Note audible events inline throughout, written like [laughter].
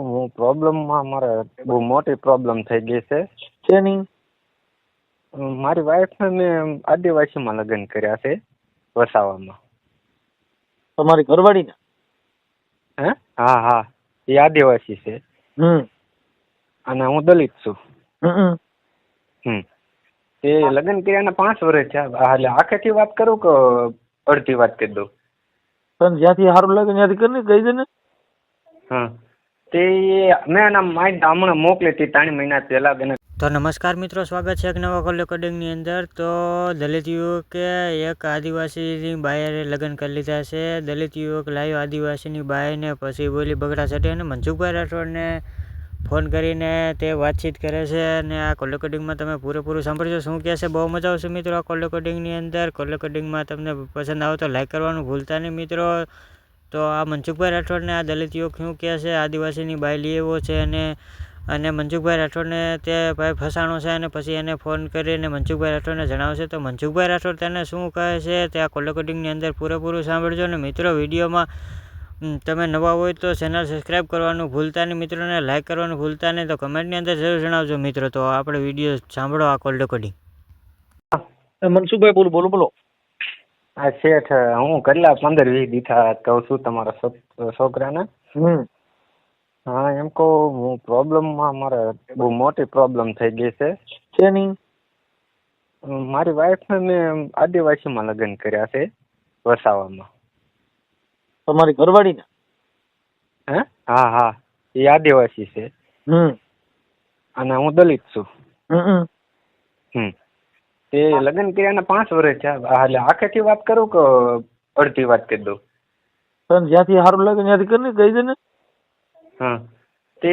હું પ્રોબ્લેમમાં મારે બહુ મોટી પ્રોબ્લેમ થઈ ગઈ છે. શેની? મારી વાઈફને મેં આદિવાસીમાં લગ્ન કર્યા છે વસાવામાં. તમારી ઘરવાળી ને હે? હા હા. એ આદિવાસી છે. હમ. અને હું દલિત છું. હમ એ લગ્ન લગ્ન કર્યાના પાંચ વર્ષ થયા. એટલે આખેથી વાત કરું કે અડધી વાત કરી દઉં? પણ જ્યાંથી સારું લાગે ત્યાંથી કરી કહી દે ને. હા. તે મેં એના માઇન્ડ હમણાં મોકલી હતી ત્રણ મહિના પહેલા એને. તો નમસ્કાર મિત્રો, સ્વાગત છે એક નવા કોલ રેકોર્ડિંગની અંદર. તો દલિત યુવકે એક આદિવાસીની બાયરે લગ્ન કરી લીધા છે. દલિત યુવક લાવ્યો આદિવાસીની બાયને, પછી બોલી બગડા સાથે અને મનસુખભાઈ રાઠોડને ફોન કરીને તે વાતચીત કરે છે અને આ કોલ રેકોર્ડિંગમાં તમે પૂરેપૂરું સાંભળજો. શું કહે છે? બહુ મજા આવશે મિત્રો આ કોલ રેકોર્ડિંગની અંદર. કોલ રેકોર્ડિંગમાં તમને પસંદ આવે તો લાઇક કરવાનું ભૂલતા નહીં મિત્રો. તો આ મનસુખભાઈ રાઠોડને આ દલિત યુવક શું કહે છે? આદિવાસીની બાય લેવો છે અને અને મનસુખભાઈ રાઠોડને તે ભાઈ ફસાણો છે અને પછી એને ફોન કરીને મનસુખભાઈ રાઠોડને જણાવશે. તો મનસુખભાઈ રાઠોડ તેને શું કહે છે? તે આ કોલ રેકોર્ડિંગની અંદર પૂરેપૂરું સાંભળજો અને મિત્રો. વિડીયોમાં તમે નવા હોય તો ચેનલ સબસ્ક્રાઈબ કરવાનું ભૂલતા નહીં મિત્રોને લાઈક કરવાનું ભૂલતા નહીં. તો કમેન્ટની અંદર જરૂર જણાવજો મિત્રો. તો આપણે વીડિયો સાંભળો આ કોલ રેકોર્ડિંગ મનસુખભાઈ બોલો બોલો બોલો. આ શેઠ હું કેટલા પંદર વીસ દીઠા કહું છું તમારા છોક- છોકરાને. હમ. હા એમ કહું હું પ્રોબ્લેમમાં મારે બહુ મોટી પ્રોબ્લેમ થઈ ગઈ છે. શેની? મારી વાઈફને મેં આદિવાસીમાં લગ્ન કર્યા છે વસાવામાં. તમારી ઘરવાળી ને હે? હા હા. એ આદિવાસી છે. હમ. અને હું દલિત છું. હમ. તે લગ્ન કર્યાના પાંચ વર્ષ થયા. એટલે આખેથી વાત કરું કે અડધી વાત કરી દઉં? તને જ્યાંથી સારું લાગે ત્યાંથી કરી કહી દે ને. હા તે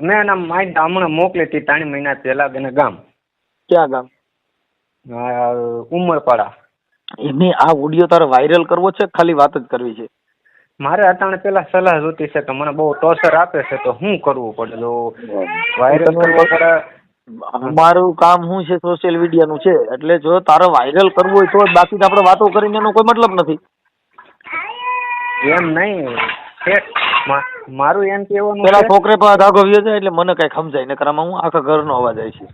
મેં એના માઇન્ડ હમણાં મોકલી હતી ત્રણ મહિના પહેલા એને ગામ. ક્યાં ગામ? ઉમરપાડા. એની આ ઓડિયો તારે વાયરલ કરવો છે ખાલી વાત જ કરવી છે? મારે અટાણે પેલા સલાહ જોતી છે કે મને બહુ ટોર્ચર આપે છે તો શું કરવું પડે? તો વાયરલ કરવો પડે અમારું કામ શું છે? સોશિયલ મીડિયાનું છે. એટલે જો તારે વાયરલ કરવું હોય તો જ બાકી આપણે વાતો કરીને એનો કોઈ મતલબ નથી. એમ નહીં. મારું એમ કહેવાનું પેલા છોકરે પણ ધાગો વ્યો છે એટલે મને કઈ સમજાય નકર આમાં હું આખા ઘરનો અવાજ આવી છે.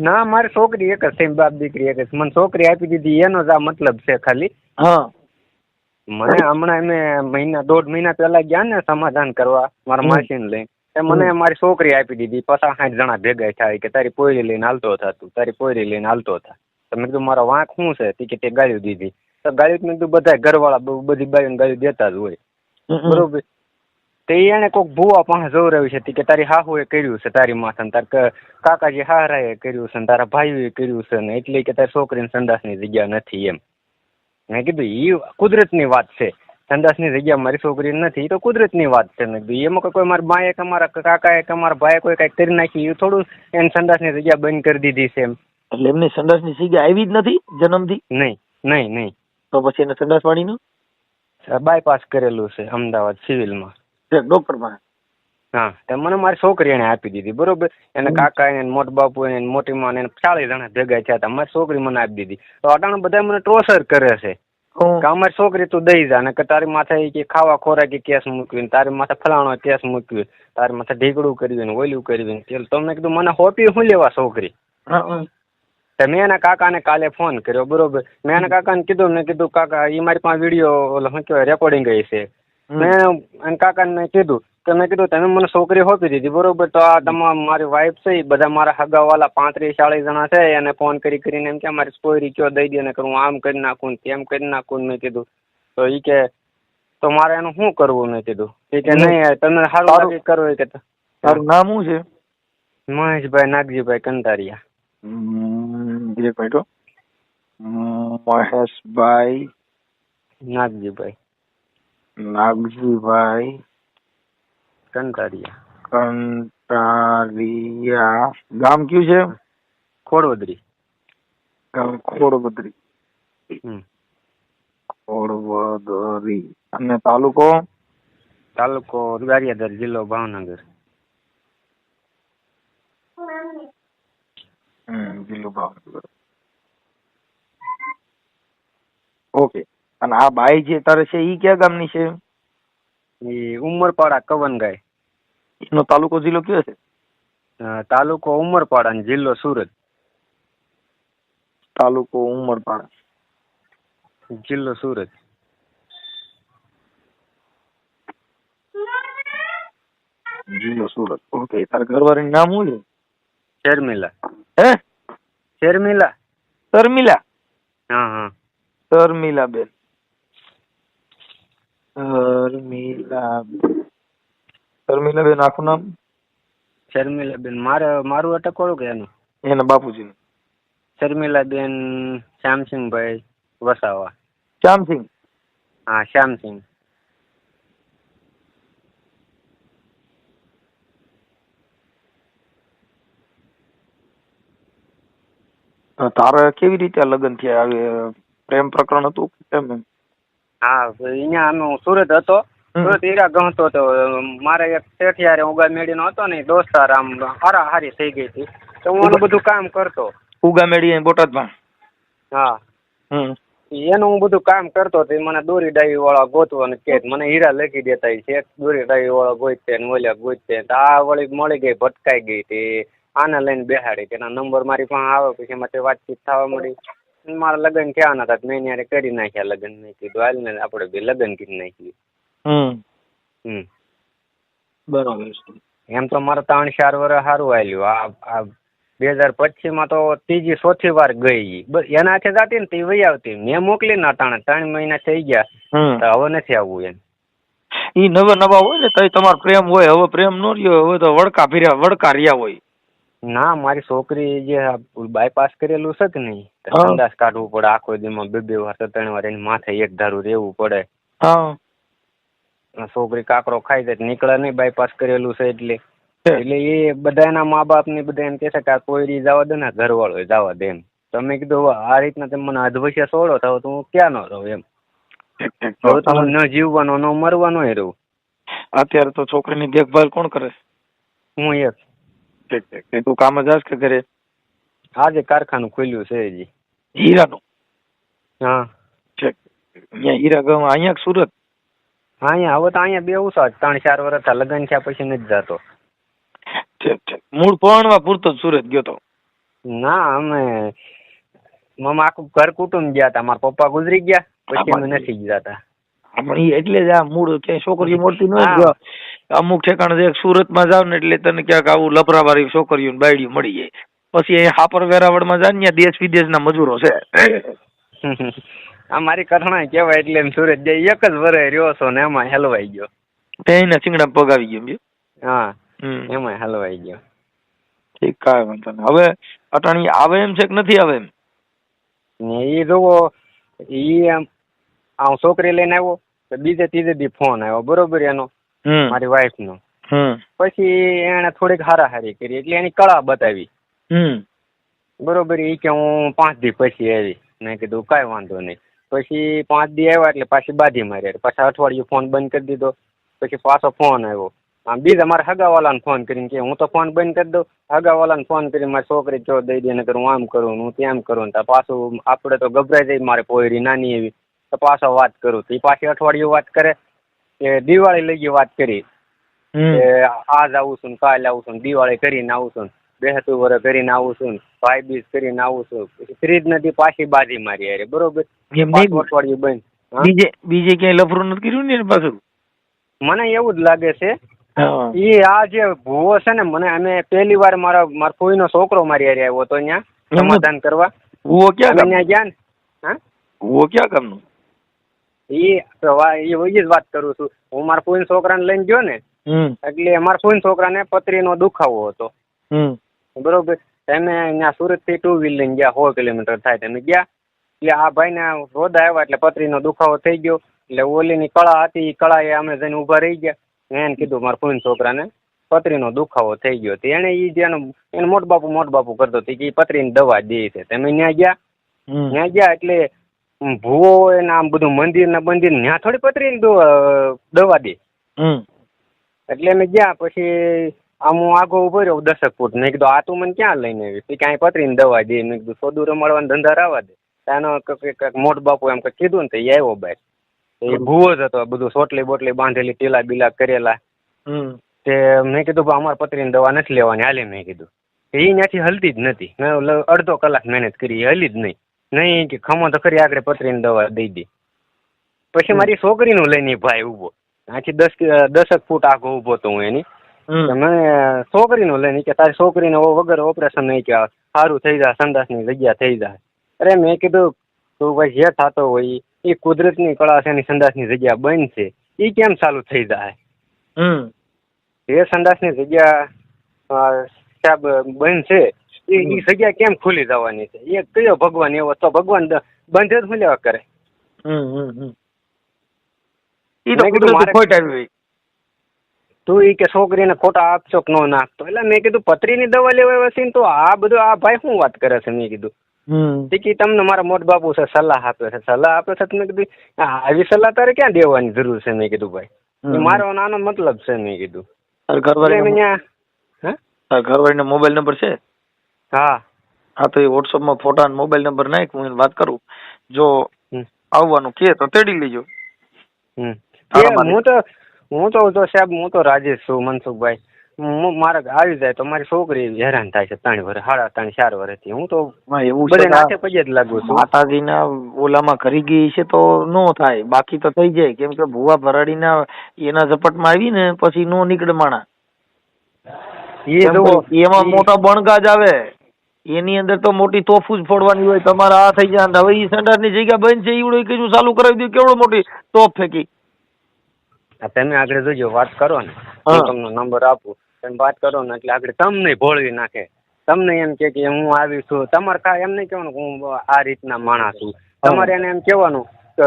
ના મારી છોકરી એક જ છે બાપ દીકરી એક જ મને છોકરી આપી દીધી એનો જ આ મતલબ છે ખાલી. હા. મને હમણાં અમે મહિના દોઢ મહિના પહેલા ગયા ને સમાધાન કરવા મારા. માસીને લઈને. એ મને મારી છોકરી આપી દીધી. પચાસ સાઠ જણા ભેગા થાય કે તારી પોયરી લઈને હાલતો હતા તું તારી પોયરી લઈને હાલતો હતા. તો મેં કીધું મારો વાંક શું છે? તી કે તે ગાળ્યું દીધી. તો ગાળ્યું મેં કીધું બધા ઘરવાળા બધી બાઈઓને ગાળ્યું દેતા જ હોય. બરોબર. તે એને કોક ભૂવા પાસે જોવરાવ્યું છે કે તારી હાહુએ કર્યું છે તારી માથે ને તાર કાકાજી હારાએ કર્યું છે તારા તારા એ કર્યું છે ને એટલે કે તારી છોકરીને સંડાસની જગ્યા નથી એમ. મેં કીધું ઈ કુદરતની વાત છે. સંડાસની જગ્યા મારી છોકરી નથી તો તો કુદરતની વાત છે મેં કીધું. એમાં કોઈ કોઈ મારા બાએ કે મારા કાકાએ કે મારા ભાઈએ કોઈ કાંઈક કરી નાખી એ થોડું એને સંડાસની જગ્યા બંધ કરી દીધી છે એમ. એટલે એમની સંડાસની જગ્યા આવી જ નથી જન્મથી? નહીં નહીં નહીં. તો પછી એને સંડાસ પાણીનું બાયપાસ કરેલું છે અમદાવાદ સિવિલમાં. ડોક્ટર પાસે? હા તો મને મારી છોકરી એને આપી દીધી બરોબર? એને કાકા એને મોટા બાપુ એને મોટી માં એને ચાલીસ જણા ભેગા થયા હતા મારી છોકરી મને આપી દીધી. તો અટાણે બધા મને ટોર્ચર કરે છે. કે અમારી છોકરી તું દઈ જા ને કે તારી માથે કે ખાવા ખોરાકી કેસ મૂકવી ને તારી માથે ફલાણો કેસ મૂકવી તારી માથે ઢીકડું કરવી ને ઓલું કરવી ને તેલ તો કીધું મને હોપી શું લેવા છોકરી? હા, હા. મેં એના કાકાને કાલે ફોન કર્યો બરોબર. મેં એના કાકાને કીધું મેં કીધું કાકા એ મારી પાસે વીડિયો ઓલો શું કહેવાય રેકોર્ડિંગ છે. મેં એના કાકાને મેં કીધું કે મેં કીધું તમે મને છોકરી હોપી દીધી બરોબર? તો આ તમામ મારી વાઈફ છે બધા મારા હગાવાલા પાંત્રીસ ચાળીસ જણા છે એને ફોન કરી કરીને એમ કે મારી સ્ટોરી કયો દઈ દે ને? કે હું આમ કરી નાખું તેમ કરી નાખું મેં કીધું. તો ઈ કે તો મારે એનું શું કરવું? મેં કીધું. એ કે નહીં તમે સારું લાગે કરવું કે તારું નામ શું છે? મહેશભાઈ નાગજીભાઈ કંટારિયા એક મિનિટ મહેશભાઈ. નાગજીભાઈ. નાગજીભાઈ. કંટારિયા કંટારિયા ગામ કયું છે? ખોડવદરી. ગામ ખોડવદરી. ખોડવદરી. અને તાલુકો? તાલુકો ગારિયાધાર જિલ્લો ભાવનગર. હમ, જિલ્લો ભાવનગર. ઓકે. અને આ બાઈ જે તારે છે ઈ કયા ગામની છે? એ ઉમરપાડા કવનગાય. એનો તાલુકો જિલ્લો કયો છે? તાલુકો ઉમરપાડા જિલ્લો સુરત. તાલુકો ઉમરપાડા. જિલ્લો સુરત. જિલ્લો સુરત. ઓકે તારા ઘરવાળીનું નામ શું છે? શર્મિલા. હે? શર્મિલા? શર્મિલા? હા હા. શર્મિલા બેન શર્મિલા શર્મિલા બેન આખું નામ? શર્મિલા બેન મારે મારું અટકવાળું કે એનું? એના બાપુજીનું. શર્મિલા બેન શ્યામસિંહભાઈ વસાવા. શ્યામસિંહ? હા શ્યામસિંહ. તારે કેવી રીતે લગ્ન થયા? પ્રેમ પ્રકરણ હતું કેમ એમ? હા અહીંયા અમે હું સુરત હતો. સુરત હીરા ગણતો હતો. મારે એક શેઠિયારે ઉગા મેળીનો હતો ને દોસ્તાર આમ હારા હારી થઈ ગઈ હતી. તો હું એનું બધું કામ કરતો. ઉગામેડી મેળી બોટાદમાં હા. હમ. એનું હું બધું કામ કરતો તો મને દોરી ડાઈ વાળા ગોતવાનું કે મને હીરા લખી દેતા છે દોરી ડાઈ વાળા ગોતતે ને ઓલ્યા ગોતતે તો આ વળી મળી ગઈ ભટકાઈ ગઈ હતી. આને લઈને બેહાડી તેના નંબર મારી પાસે આવે પછી એમાંથી વાતચીત થવા મળી. મારા લગ્ન થયા હતા મેં ત્યારે કરી નાખ્યા લગ્ન. મેં કીધું હાલ ને આપણે બે લગ્ન કરી નાખીએ. હમ. હમ. બરાબર છે. એમ તો મારે ત્રણ ચાર વર્ષ સારું હાલ્યું. આ આ બે હજાર પચીસમાં તો ત્રીજી ચોથી વાર ગઈ. એના હાથે જાતી ને તે વહી આવતી. મેં મોકલી ના તાણે ત્રણ મહિના થઈ ગયા. તો હવે નથી આવવું એમ. ઈ નવા નવા હોય ને તઈ તમારો પ્રેમ હોય. હવે પ્રેમ નો રહ્યો હવે તો વડકા ફર્યા વડકા રહ્યા હોય. ના મારી છોકરી જે બાયપાસ કરેલું છે કે નહીં? તો કાઢવું પડે આખો દીમાં બે બે વાર ત્રણ વાર એની માથે એક ધારું રહેવું પડે. છોકરી કાકરો ખાઈ જાય નીકળે નહીં બાયપાસ કરેલું છે એટલે. એટલે એ બધા એના મા બાપ ને બધા એમ કે છે કે આ કોયરી જવા દે ને ઘરવાળો જવા દે એમ. તમે કીધું આ રીતના તમે મને અધવશ્ય છોડો થાવ તો હું ક્યાં ન રહું એમ. હવે ન જીવવાનો ન મરવાનો એ રહું. અત્યારે તો છોકરીની દેખભાલ કોણ કરે? હું એક. ઠીક ઠીક કે તું કામ જાસ કે ઘરે? આજે કારખાનું ખોલ્યું છે હજી. હીરાનું? હા. ઠીક અહીંયા હીરા ગામ અહીંયા સુરત? હા અહીંયા. હવે તો અહીંયા બે ઉસા ત્રણ ચાર વર્ષ થયા. લગ્ન થયા પછી નથી જતો. ઠીક ઠીક મૂળ પરણવા પૂરતો જ સુરત ગયો તો? ના અમે મમ્મા આખું ઘર કુટુંબ ગયા હતા. મારા પપ્પા ગુજરી ગયા. પછી અમે નથી જતા. પણ એટલે જ આ મૂળ ક્યાંય છોકરીઓ મળતી ન. જો. અમુક ઠેકાણે જે સુરતમાં જાવ ને એટલે તને ક્યાંક આવું લફરાવાળી છોકરીઓ ને બાયડીઓ મળી જાય. પછી અહીં હાપર વેરાવળમાં જાય ને દેશ વિદેશના મજૂરો છે. [laughs] આ મારી કરણા કહેવાય એટલે સુરત જઈ એક જ વરે રહ્યો છો ને એમાં હલવાઈ ગયો. એના ચીંગડા પગ આવી ગયો? હા એમાં હલવાઈ ગયો. ઠીક કાંઈ વાંધો નહીં. હવે અટાણી આવે એમ છે કે નથી આવે એમ? ને એ જોવો એ આમ છોકરી લઈને આવ્યો તો બીજે ત્રીજે દી ફોન આવ્યો. બરોબર એનો? મારી વાઈફનું. પછી એને થોડીક હારાહારી કરી એટલે એની કળા બતાવી. બરોબર એ કે હું પાંચ દી પછી આવી. મેં કીધું કાંઈ વાંધો નહીં. પછી પાંચ દી આવ્યા એટલે પાછી બાધી મારી પાછા અઠવાડિયું ફોન બંધ કરી દીધો. પછી પાછો ફોન આવ્યો. આમ બીજા મારા હગાવાલાને ફોન કરીને કે હું તો ફોન બંધ કરી દઉં. હગાવાલાને ફોન કરીને મારી છોકરી જો દઈ દે ને હું આમ કરું હું તેમ કરું ને તો પાછું આપણે તો ગભરાઈ જાય મારે પોયરી નાની એવી. તો પાછો વાત કરું. તો એ પાછી અઠવાડિયું વાત કરે. કે દિવાળી લઈ વાત કરી. કે આજ આવું છું કાલ આવું છું દિવાળી કરીને આવું છું બેહતું વરસ કરીને આવું છું ભાઈ બીજ કરીને આવું છું. પછી ફ્રીજ નથી પાછી બાજી મારી અરે બરોબર? અઠવાડિયું બંધ. બીજે બીજે ક્યાંય લફરું નથી કર્યું ને પાછું મને એવું જ લાગે છે. એ આ જે ભૂવો છે ને મને અમે પહેલી વાર મારા મારા ફોઈનો છોકરો મારી હારે આવ્યો હતો અહીંયા સમાધાન કરવા. ભૂવો ક્યાં ગયા ને. હા? ભૂવો ક્યાં કામનું? એ જ વાત કરું છું. હું મારા ફોઈના છોકરાને લઈને ગયો ને એટલે મારા ફોઈના છોકરાને પથરીનો દુખાવો હતો. બરોબર? એને અહીંયા સુરતથી ટુ વ્હીલ લઈને ગયા સો કિલોમીટર થાય તમે ગયા. એટલે આ ભાઈને રોદા આવ્યા એટલે પથરીનો દુખાવો થઈ ગયો. એટલે ઓલીની કળા હતી એ કળા એ અમે જઈને ઊભા રહી ગયા. એને કીધું મારા ફોઈના છોકરાને પથરીનો દુખાવો થઈ ગયો તો એણે ઈ જે એને મોટ બાપુ મોટ બાપુ કરતો હતો કે પથરીની દવા દે છે. તમે ત્યાં ગયા. ત્યાં ગયા એટલે ભૂવો હોય ને આમ બધું મંદિર ને બંદિર ત્યાં થોડી પતરી દવા દવા દે. એટલે અમે ગયા પછી આમ હું આગો ઊભો રહ્યો દસક ફૂટ મેં કીધું આ તું મને ક્યાં લઈને આવી ક્યાંય કાંઈ પતરીને દવા દે. મેં કીધું સોદું રમાડવાના ધંધા રાવા દે. એનો કંઈક મોટ બાપુ એમ કંઈક કીધું ને તો એ આવ્યો બહાર. એ ભૂવો જ હતો બધું સોટલી બોટલી બાંધેલી ટીલા બીલા કરેલા. તે મેં કીધું ભાઈ અમારે પત્રીની દવા નથી લેવાની. હાલે મેં કીધું. એ ત્યાંથી હલતી જ નથી. મેં અડધો કલાક મહેનત કરી હલી જ નહીં. નહીં કે ખમો તો ખરી આગળ પત્રીની દવા દઈ દે. પછી મારી છોકરીનું લઈને ભાઈ ઊભો. આથી દસ દસક ફૂટ આગો ઊભો તો હું એની. હમ. તો મને છોકરીનું લઈને કે તારી છોકરીને વગર ઓપરેશન નહીં કે સારું થઈ જાય સંદાસની જગ્યા થઈ જાય. અરે મેં કીધું તું ભાઈ જે થતો હોય એ કુદરતની કળા છે એની સંદાસની જગ્યા બંધ છે. એ કેમ ચાલુ થઈ જાય? એ સંદાસની જગ્યા સાહેબ બંધ છે. એ જગ્યા કેમ ખુલી જવાની છે? એ કયો ભગવાન એવો તો ભગવાન બંધ જ મળ્યા કરે. તો મેં કીધું કુદરતી મારે- ખોટ આવી તું એ કે છોકરીને ખોટા આપશો કે નો નાખતો એટલે મેં કીધું પત્રીની દવા લેવા ને તો આ બધું આ ભાઈ શું વાત કરે છે? મેં કીધું. તે કી તમને મારા મોટ બાપુ છે સલાહ આપે છે. સલાહ આપે છે મેં કીધું આવી સલાહ તારે ક્યાં દેવાની જરૂર છે? મેં કીધું ભાઈ મારો નાનો મતલબ છે મેં કીધું. ઘરવાળી ઘરવાળીનો મોબાઈલ નંબર છે? હા. હા તો એ વોટ્સઅપમાં ફોટા અને મોબાઈલ નંબર નાખ હું એને વાત કરું. જો આવવાનું કે તો તેડી લેજો. હમ. હું તો હું તો સાહેબ હું તો રાજેશ છું મનસુખભાઈ. હું મારે આવી જાય તો મારી છોકરી હેરાન થાય છે ત્રણ વર્ષ સાડા ત્રણ ચાર વર્ષથી હું તો એવું છે બધે નાથે પગે જ લાગુ છું. માતાજીના ઓલામાં કરી ગઈ છે તો નો થાય. બાકી તો થઈ જાય. કેમ કે ભુવા ભરાડીના એના ઝપટમાં આવી ને પછી નો નીકળે માણા. એમાં મોટા બણગાજ આવે. એની અંદર તો મોટી તોફું જ ફોડવાની હોય તમારે આ થઈ જાય હવે ઈ સંડાસની જગ્યા બંધ છે એવડું કીધું ચાલુ કરાવી દઉં કેવડો મોટી તોફ ફેંકી. તમે આગળ જોજો વાત કરો ને હું. તમને નંબર આપું તમે વાત કરો ને એટલે આગળ તમને ભોળવી નાખે. તમને એમ કે હું આવી છું તમારે કા એમ નહીં કહેવાનું હું આ રીતના માણસ છું. તમારે એને એમ કહેવાનું કે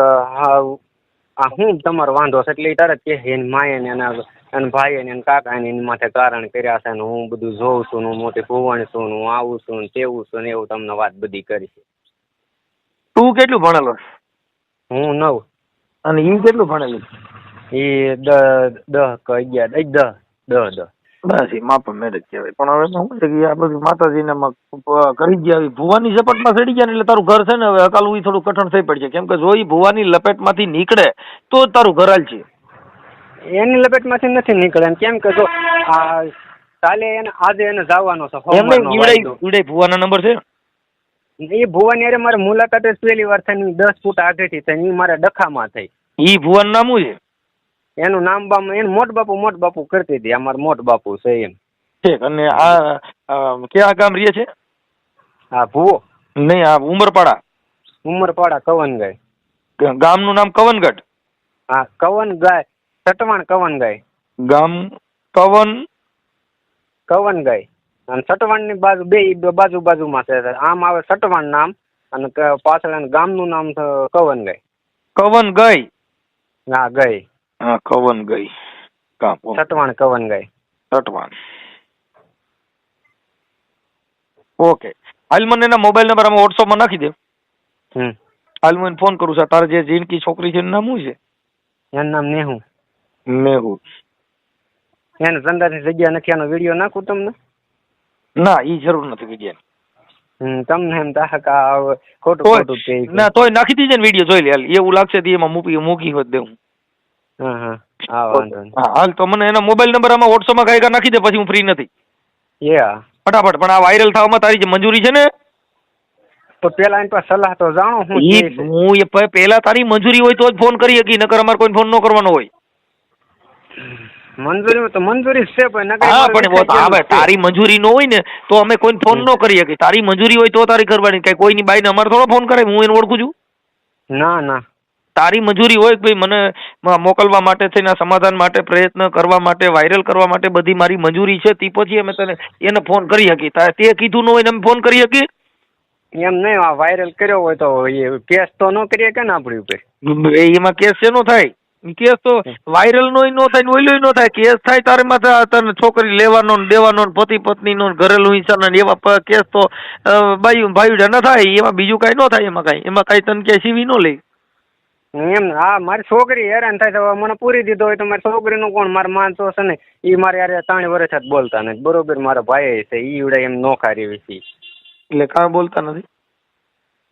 આ હું તમારો વાંધો છે એટલે તારે તરત કે એની માય ને એના એના ભાઈએ ને એના કાકા ને એની માથે કારણ કર્યા છે ને હું બધું જોઉં છું ને હું મોટી ભુવણ છું ને હું આવું છું ને તેવું છું ને એવું તમને વાત બધી કરી છે. તું કેટલું ભણેલો હું નવ. અને ઈ કેટલું ભણેલું એ દહ કે અગિયાર દહ દહ દહ બસ એ માપ મેળ જ કહેવાય. પણ હવે શું છે કે આ બધું માતાજીને માં કરી ગયા આવી ભુવાની ઝપટમાં ચડી ગયા એટલે તારું ઘર છે ને હવે અકાલવું થોડું કઠણ થઈ પડશે. કેમ કે જો એ ભુવાની લપેટમાંથી નીકળે તો જ તારું ઘર હાલ છે. એની લપેટમાંથી નથી નીકળે. એમ કેમ કે જો આ કાલે એને આજે એને જવાનો છે એમને ઈવડાઈ ઈવડાઈ ભુવાના નંબર છે? એ ભુવાની હારે મારે મુલાકાત જ પહેલી વાર થઈ દસ ફૂટ આગળથી થઈ એ મારે ડખામાં થઈ. ઈ ભુવાનું નામ શું છે? એનું નામ બામ એનું મોટ બાપુ મોટ બાપુ કરતી હતી. અમારે મોટ બાપુ છે એમ. ઠીક અને આ કયા ગામ રહે છે? હા ભુવો. નહીં આ ઉમરપાડા. ઉમરપાડા કવન ગાય ગામનું નામ કવનગઢ? હા કવન ગાય સટવાણ કવન ગાય ગામ કવન. કવન ગાય અને સટવાણની બાજુ બે બાજુ બાજુમાં છે. આમ આવે સટવાણ નામ અને પાછળ ગામનું નામ છે કવન ગાય કવન ગઈ. હા ગઈ હા કવન ગઈ સટવાણ કવન ગાય સટવાણ. ઓકે. હાલ મને એના મોબાઈલ નંબર અમે વોટ્સઅપમાં નાખી દે. હમ. હાલ હું ફોન કરું છું. તારે જે જીનકી છોકરી છે એનું નામ શું છે? એનું નામ નેહુ. મેહુલ એને સંદાસની જગ્યા નથી એનો વીડિયો નાખું તમને? ના ઈ જરૂર નથી વીડિયો તમને એમ તાહક આ ખોટું ખોટું કે ના તોય નાખી દીજે ને વીડિયો જોઈ લે હાલ. એવું લાગશે તો એમાં મૂકી મૂકી હોત દે હું હા. હાલ તો મને એનો મોબાઈલ નંબર આમાં વોટ્સઅપમાં કાંઈ નાખી દે પછી હું ફ્રી નથી. એ હા ફટાફટ પણ આ વાયરલ થવામાં તારી જે મંજૂરી છે ને તો પેલા એની પાસે સલાહ તો જાણો હું હું પેલા તારી મંજૂરી હોય તો જ ફોન કરી શકી નકર અમારે કોઈ ફોન ન કરવાનો હોય. મંજૂરી તો મંજૂરી છે પણ હા પણ વિષય હા કેવું ભાઈ છે? તારી મંજૂરી ન હોય ને તો અમે કોઈ ફોન ન કરી શકીએ. તારી મંજૂરી હોય તો તારી કરવાની કઈ કોઈની બાઈને અમારે થોડો ફોન કરે હું એને ઓળખું છું. ના ના. તારી મંજૂરી હોય કે ભાઈ મને મોકલવા માટે થઈને સમાધાન માટે પ્રયત્ન કરવા માટે વાયરલ કરવા માટે બધી મારી મંજૂરી છે તે પછી અમે તને એને ફોન કરી શકીએ. તારે તે કીધું ન હોય ને અમે ફોન કરી શકીએ? એમ નહીં વાયરલ કર્યો હોય તો એ કેસ તો ન કરીએ કે ને આપણી ઉપર? એમાં કેસ શેનો થાય? કેસ તો વાયરલ નો નો થાય ઓઈલો નો થાય. કેસ થાય તારે માથે તને છોકરી લેવાનો ને દેવાનો ને પતિ પત્નીનો નો ઘરેલું હિંસા ને એવા કેસ તો ભાઈ ભાઈ ન થાય એમાં બીજું કાંઈ ન થાય એમાં કાંઈ. એમાં કાંઈ તને ક્યાંય સીવી ન લે. એમ હા મારી છોકરી હેરાન થાય તો મને પૂરી દીધો હોય તો મારી છોકરીનું કોણ? મારે માનસો છે ને એ મારે યાર ત્રણ વર્ષ જ બોલતા નથી. બરોબર મારા ભાઈ છે એ ઉડે એમ નોખારી વિશે એટલે કાં બોલતા નથી?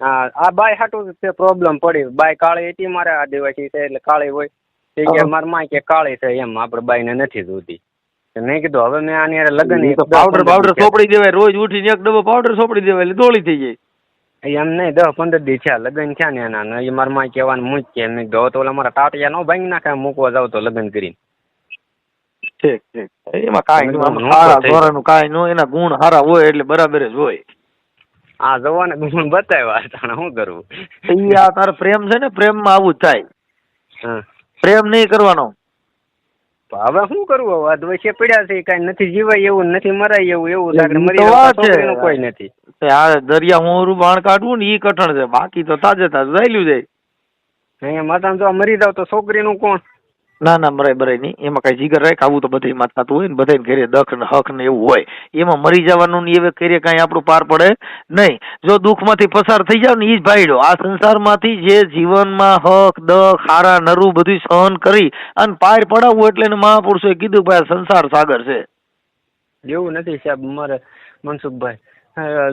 હા આ બાય હાટું છે પ્રોબ્લેમ પડી. બાય કાળી હતી મારે આદિવાસી છે એટલે કાળી હોય. તે કે મારમાં કે કાળી છે એમ આપણે બાઈને નથી જોતી. મેં કીધું હવે મેં આની હારે લગ્ન તો પાવડર પાવડર સોપડી દેવાય રોજ ઉઠીને એક ડબ્બો પાવડર સોપડી દેવાય એટલે દોડી થઈ જાય. એમ નહીં દસ પંદર દી થયા લગ્ન થયા ને એના એ મારા માં કહેવાનું મૂક કે મેં કીધું તો ઓલા મારા ટાટિયા નો ભાંગી નાખે મૂકવા જાવ તો લગ્ન કરીને. ઠીક ઠીક. એમાં કાંઈ સારા થઈ ધોરણનું કાંઈ નો એના ગુણ સારા હોય એટલે બરાબર જ હોય. આ જવાને ગુણ બતાવ્યા તાણે શું કરવું એ આ તારે પ્રેમ છે ને પ્રેમમાં આવું થાય. હા. પ્રેમ નહીં કરવાનો. તો હવે શું કરવું? હવે અધવશ્ય પડ્યા છે કાઈ નથી જીવાય એવું નથી મરાય એવું એવું લાગે મરી કોઈ નથી. આ દરિયા હું બાણ કાઢવું ને ઈ કઠણ છે. બાકી તો તાજે તાજે જાયલું જાય. અહીંયા માતા જો આ મરી જાવ તો છોકરીનું કોણ? ના ના મરાય મરાય નહીં. એમાં કઈ જીગર રાખ આવું તો બધાયમાં થતું હોય ને બધા ઘેરે દખ ને હક ને એવું હોય. એમાં મરી જવાનું ને એવે ઘેરે કાંઈ આપણું પાર પડે નહીં. જો દુઃખમાંથી પસાર થઈ જાવ ને ઈ જ ભાઈડો. આ સંસારમાંથી જે જીવનમાં હક દખ હારા નરું બધું સહન કરી અને પાર પડાવવું એટલે એને મહાપુરુષોએ કીધું ભાઈ સંસાર સાગર છે. એવું નથી સાહેબ મારે મનસુખભાઈ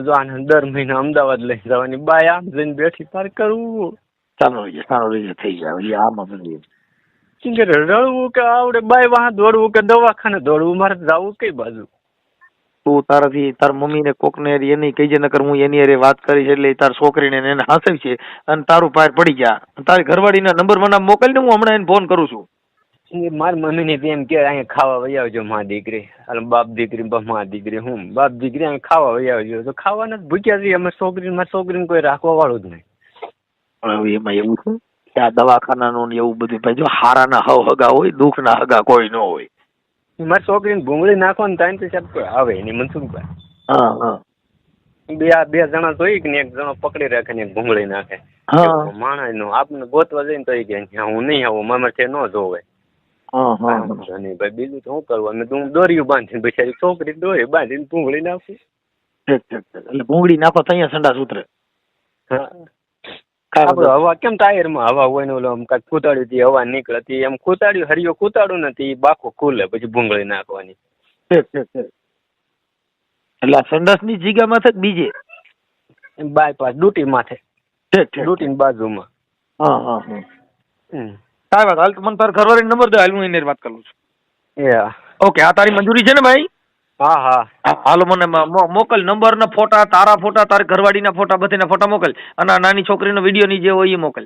જો આને દર મહિને અમદાવાદ લઈ જવાની. બાય આમ જઈને બેઠી પાર કરવું. ચાલો રહીએ ચાલો રહીએ થઈ જાય. એ આમાં બધું કે રડવું કે આવડે બાય વાહ દોડવું કે દવાખાને દોડવું મારે જવું કઈ બાજુ? તું તારાથી તાર મમ્મીને કોકને એની કહીજે નકર હું એની અરે વાત કરીશ એટલે તાર છોકરીને એને હાંસવી છે અને તારું પાર પડી જા. તારી ઘરવાળીના નંબર મને મોકલી મોકલ ને હું હમણાં એને ફોન કરું છું. મારી મમ્મીને એમ કે અહીંયા ખાવા વહી આવજો મા દીકરી. અને બાપ દીકરી મા દીકરી હું? બાપ દીકરી અહીંયા ખાવા વહી આવજો. તો ખાવાના ભૂખ્યા છીએ અમે છોકરી મારી છોકરીને કોઈ રાખવા વાળું જ નહીં. પણ હવે એમાં એવું છે કે આ દવાખાનાનું ને એવું બધું ભાઈ જો હારાના હવ હગા હોય દુઃખના હગા કોઈ ન હોય. મારી છોકરીને ભૂંગળી નાખો ને ત્યાં તો આવે એની મનસુખભાઈ હા હા. બે આ બે જણા જોઈ કે ને એક જણો પકડી રાખે ને એક ભૂંગળી નાખે. માણસ નો આપને ગોતવા જઈને તો એ કે હું નહીં આવું મારા છે ન જોવે. ભાઈ બીજું તો શું કરવું અમે તું હું દોર્યું બાંધીને બિચારી છોકરી દોરી બાંધીને ભૂંગળી નાખું. એટલે ભૂંગળી નાખો તો અહીંયા સંડાસ ઉતરે. હા. આપણે હવા કેમ ટાયરમાં હવા હોય ને ઓલો આમ કાંઈક ખૂતાડ્યું તી હવા નીકળતી એમ ખૂતાડ્યું હરિયો ખૂતાડું નથી તી બાખો ખુલે પછી ભૂંગળી નાખવાની. ઠીક ઠીક ઠીક. એટલે આ સંડાસની જગ્યામાં છે કે બીજે? બાયપાસ ડ્યુટી માથે. ઠીક ઠીક. ડ્યુટીની બાજુમાં. હા હા હા. કાંઈ વાત હાલ મને તારા ઘરવાળીનો નંબર દે હાલ હું એની વાત કરું છું. એ હા. ઓકે આ તારી મંજૂરી છે ને ભાઈ? હા હા. હાલો મને મોકલ નંબર ના ફોટા તારા ફોટા તારી ઘરવાળીના ફોટા બધાના ફોટા મોકલ. અને નાની નાની છોકરીનો વીડિયો ની જે હોય એ મોકલ.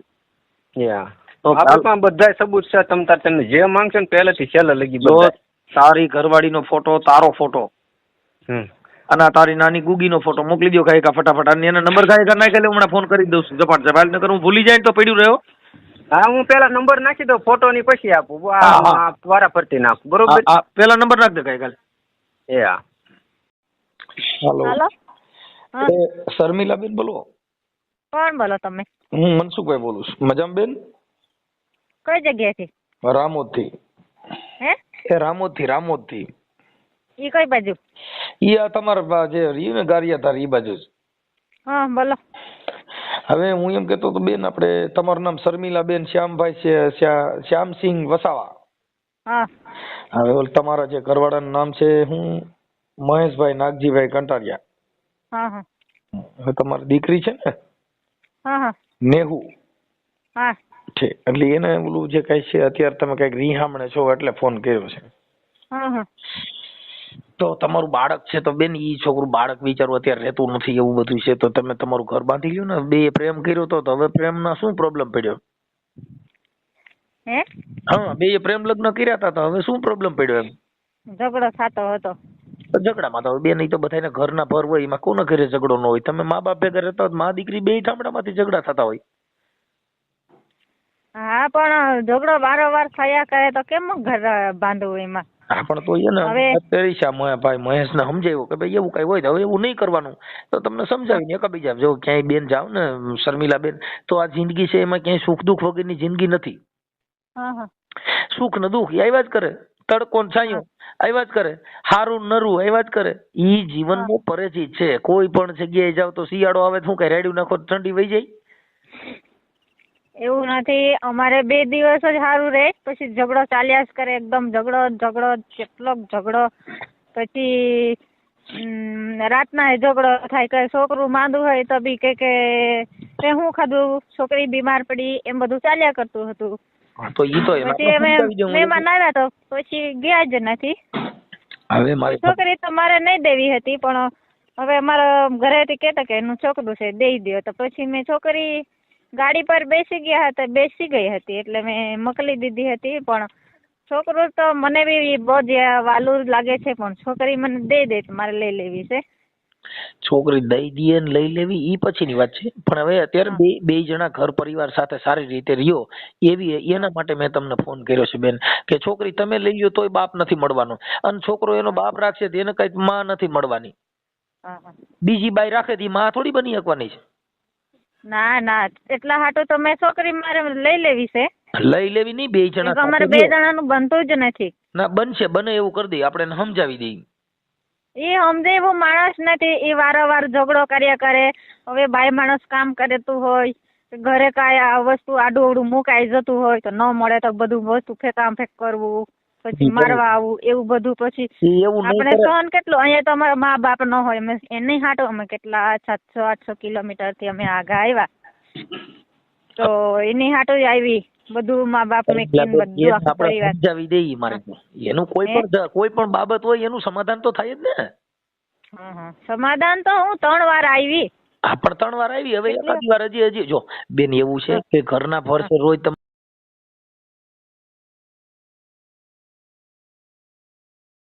એ હા ઓકે, આપણે હાલ. પણ બધાય સબૂત છે તમ તાર તમને જે માંગશે ને પહેલેથી છેલ્લે લગી જો બધા તારી ઘરવાળીનો ફોટો તારો ફોટો. અને તારી નાની ગુગીનો ફોટો મોકલી દો કાંઈ ફટાફટ. અને એના નંબર કાંઈ કા નાખી લે હમણાં ફોન કરી દઉં છું. ઝપાટ ઝપાટ નકર હું ભૂલી જાય તો પડ્યું રહ્યો. હા હું પેલા નંબર નાખી દઉં ફોટો ની પછી આપું. વારા ફરતી નાખું બરોબર? પેલા નંબર નાખ દે કાલે એ હા હાલો હાલો હા. શર્મિલાબેન બોલો. કોણ બોલો તમે? હું મનસુખભાઈ બોલું છું. મજામાં બેન? કઈ જગ્યાએથી? રામોદથી. હે? એ રામોદથી રામોદથી. ઈ કઈ બાજુ? ઈ આ તમારા બા જે રહ્યું ને ગારિયા તાર ઈ બાજુ જ. હા બોલો. હવે હું એમ કહેતો તો બેન આપણે તમારું નામ શર્મિલાબેન શ્યામભાઈ છે શ્યા- શ્યામસિંહ વસાવા. હા. હવે ઓલ તમારા જે કરવાડાનું નામ છે હું મહેશભાઈ નાગજીભાઈ કંટારિયા હા હા. હવે તમારી દીકરી છે ને? હા હા. નેહુ. હા. છે એટલે એને ઓલું જે કઈ છે અત્યારે તમે કંઈક રીહામણે છો એટલે ફોન કર્યો છે. હા હા. તો તમારું બાળક છે તો બેન ઈ છોકરું બાળક બિચારું અત્યારે રહેતું નથી એવું બધું છે તો તમે તમારું ઘર બાંધી લ્યો ને. બે પ્રેમ કર્યો તો તો હવે પ્રેમના શું પ્રોબ્લેમ પડ્યો? હે? હા બે પ્રેમ લગ્ન કર્યા હતા તો હવે શું પ્રોબ્લેમ પડ્યો એમ? ઝઘડો થતો હતો. ઝઘડામાં તો બે નહીં તો બધાને ઘરના ભર હોય એમાં કોના ઘરે ઝઘડો ન હોય? તમે મા બાપ ભેગા રહેતા હોય મા દીકરી બે ઠામડામાંથી ઝઘડા થતા હોય. હા પણ ઝઘડો વારંવાર થયા કરે તો કેમ ઘર બાંધવું એમાં? હા પણ તો એ ને પેરીશા ભાઈ મહેશને સમજાવ્યું કે ભાઈ એવું કઈ હોય તો હવે એવું નહીં કરવાનું. તો તમને સમજાવીને એકબીજા જો ક્યાંય બેન જાવ ને શર્મિલા બેન તો આ જિંદગી છે એમાં ક્યાંય સુખ દુઃખ વગરની જિંદગી નથી. સુખ ને દુઃખ એ આવ્યા જ કરે. તડકો ને છાંયો આવ્યા જ કરે. હારું નરું આવ્યા જ કરે. ઈ જીવનનો પરિચિત છે. કોઈ પણ જગ્યાએ જાવ તો શિયાળો આવે શું કઈ રેડ્યું નાખો ઠંડી વહી જાય. એવું નથી. અમારે બે દિવસ જ સારું રહે. પછી ઝઘડો ચાલ્યા જ કરે. એકદમ ઝઘડો ઝઘડો કેટલો ઝઘડો. પછી રાતના એ ઝઘડો થાય. કે છોકરું માંદું હોય તો બી કે કે તે શું ખાધું? છોકરી બીમાર પડી. એમ બધું ચાલ્યા કરતું હતું. હા, તો ઈ તો પછી અમે મહેમાન આવ્યા તો પછી ગયા જ નથી. હવે મારી છોકરી તો મારે નહીં દેવી હતી પણ હવે મારા ઘરેથી કહેતા કે એનું છોકરું છે દઈ દો તો પછી મેં છોકરી ગાડી પર બેસી ગયા હતા બેસી ગઈ હતી એટલે મેં મોકલી દીધી હતી પણ છોકરું તો મને બી બહુ જ વાલું લાગે છે પણ છોકરી મને દઈ દે તો મારે લઈ લેવી છે. છોકરી દઈ દે ને લઈ લેવી ઈ પછીની વાત છે. પણ હવે અત્યારે બે બે જણા ઘર પરિવાર સાથે સારી રીતે રહ્યો એવી એના માટે મેં તમને ફોન કર્યો છે બેન કે છોકરી તમે લઈ લ્યો તોય બાપ નથી મળવાનો. અને છોકરો એનો બાપ રાખશે તો એને કઈ માં નથી મળવાની. બીજી બાઈ રાખે તો માં થોડી બની શકવાની છે. ના ના એટલા હાટું તો મેં છોકરી મારે લઈ લેવી છે. લઈ લેવી નહીં બે જણા અમારે બે. જણાનું બનતું જ નથી. ના બનશે બને એવું કરી દઈએ આપણે સમજાવી દઈએ. એ સમજે એવો માણસ નથી. એ વારંવાર ઝઘડો કર્યા કરે. હવે બાઈ માણસ કામ કરતું હોય ઘરે કાંઈ આ વસ્તુ આડું અવડું મુકાઈ જતું હોય તો ન મળે તો બધું વસ્તુ ફેંકામ ફેંક કરવું પછી મારવા આવું એવું બધું. પછી આપણે સહન કેટલું? અહીંયા તો અમારા મા બાપ ન હોય. અમે એની હાટો અમે કેટલા સાતસો આઠસો કિલોમીટરથી અમે આગા આવ્યા. તો એની હાટો આવી. બધું મા બાપ ને બધું આપણે સમજાવી દઈએ મારે એનું કોઈ પણ કોઈ પણ બાબત હોય એનું સમાધાન તો થાય જ ને. સમાધાન તો હું ત્રણ વાર આવી. હા પણ ત્રણ વાર આવી. હવે એકાદી વાર હજી હજી જો બેન એવું છે કે ઘરના ફરશે રોજ